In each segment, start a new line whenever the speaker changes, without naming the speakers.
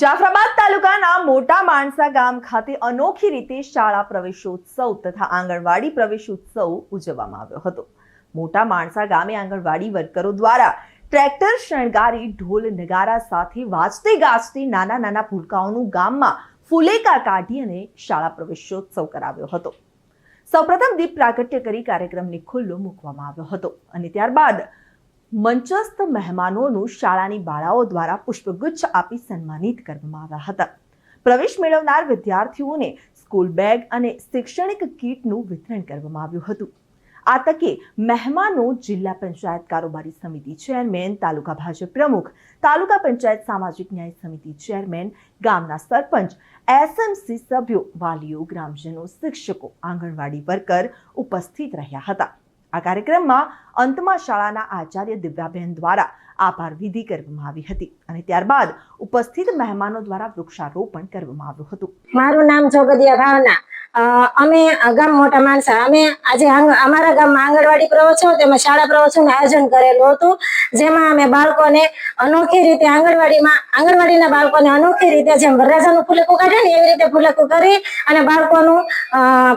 જાફરાબાદ તાલુકાના મોટા માણસા ગામ ખાતે અનોખી રીતે શાળા પ્રવેશોત્સવ તથા આંગણવાડી પ્રવેશોત્સવ ઉજવવામાં આવ્યો હતો. મોટા માણસા ગામે આંગણવાડી વર્કરો દ્વારા ટ્રેક્ટર શણગારી, ઢોલ, નગારા સાથે વાજતે ગાજતે નાના નાના ભૂલકાઓનું ગામમાં ફુલેકા કાઢી અને શાળા પ્રવેશોત્સવ કરાવ્યો હતો. સૌપ્રથમ દીપ પ્રાગટ્ય કરી કાર્યક્રમને ખુલ્લો મૂકવામાં આવ્યો હતો અને ત્યારબાદ મંચસ્થ મહેમાનોનું શાળાની બાળાઓ દ્વારા પુષ્પગુચ્છ આપી સન્માનિત કરવામાં આવ્યા હતા. પ્રવેશ મેળવનાર વિદ્યાર્થીઓને સ્કૂલ બેગ અને શૈક્ષણિક કીટનું વિતરણ કરવામાં આવ્યું હતું. આ તકે મહેમાનો જિલ્લા પંચાયત કારોબારી સમિતિ ચેરમેન, તાલુકા ભાજપ પ્રમુખ, તાલુકા પંચાયત સામાજિક ન્યાય સમિતિ ચેરમેન, ગામના સરપંચ, એસએમસી સભ્યો, વાલીઓ, ગ્રામજનો, શિક્ષકો, આંગણવાડી વર્કર ઉપસ્થિત રહ્યા હતા. આ કાર્યક્રમમાં અંતમાં શાળાના આચાર્ય દિવ્યાબેન દ્વારા આભાર વિધિ કરવામાં આવી હતી અને ત્યારબાદ ઉપસ્થિત મહેમાનો દ્વારા વૃક્ષારોપણ કરવામાં આવ્યું હતું.
મારું નામ જોગદિયા ભાવના. અમે ગામ મોટા માણસા અમે આજે અમારા ગામમાં આંગણવાડી પ્રવચનો તેમાં શાળા પ્રવચનનું આયોજન કરેલું હતું, જેમાં અમે બાળકોને અનોખી રીતે આંગણવાડીમાં, આંગણવાડીના બાળકોને અનોખી રીતે જેમ વરરાજાનું ફૂલેકું કાઢે ને એવી રીતે ફૂલેકું કરી અને બાળકોનું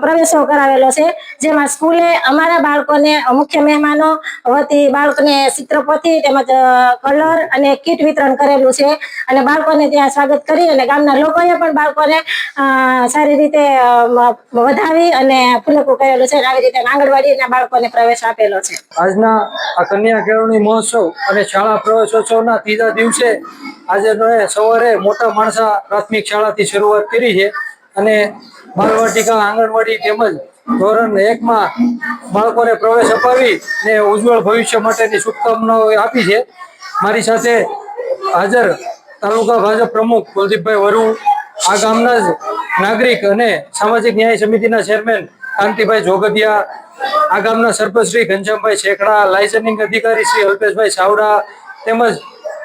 પ્રવેશો કરાવેલો છે. જેમાં સ્કૂલે અમારા બાળકોને, મુખ્ય મહેમાનો વતી બાળકોને ચિત્રપોથી, તેમજ કલર અને કીટ વિતરણ કરેલું છે. અને બાળકોને ત્યાં સ્વાગત કરી અને ગામના લોકોએ પણ બાળકોને સારી રીતે વધાવી અને ફુલેકું કરેલું છે આવી રીતે આંગણવાડીના બાળકોને પ્રવેશ આપેલો છે.
આજના આ કન્યા કેળવણી મહોત્સવ અને શાળા પ્રવેશોત્સવના ત્રીજા દિવસે આજે સવારે મોટા માણસા પ્રાથમિક શાળાથી શરૂઆત કરી છે અને બાલવાટિકા આંગણવાડી તેમજ ધોરણ એકમાં બાળકોને પ્રવેશ અપાવી ને ઉજ્જવળ ભવિષ્ય માટેની શુભકામનાઓ આપી છે. મારી સાથે હાજર તાલુકા ભાજપ પ્રમુખ કુલદીપભાઈ વરુ, આ ગામના જ નાગરિક અને સામાજિક ન્યાય સમિતિના ચેરમેન કાંતિભાઈ જોગદિયા આ ગામના સરપંચ શ્રી ઘનશ્યામભાઈ શેખડા લાયસનિંગ અધિકારી શ્રી અલ્પેશભાઈ સાવડા તેમજ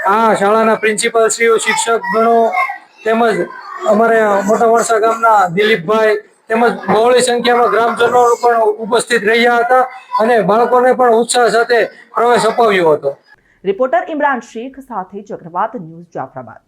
આ શાળાના પ્રિન્સિપાલ શ્રીઓ શિક્ષક ગણો તેમજ અમારે મોટા વરસા ગામના દિલીપભાઈ તેમજ બહોળી સંખ્યામાં ગ્રામજનો પણ ઉપસ્થિત રહ્યા હતા અને બાળકોને પણ ઉત્સાહ સાથે પ્રવેશ અપાવ્યો હતો.
રિપોર્ટર ઇમરાન શેખ સાથે ચક્રવાત ન્યૂઝ જાફરાબાદ.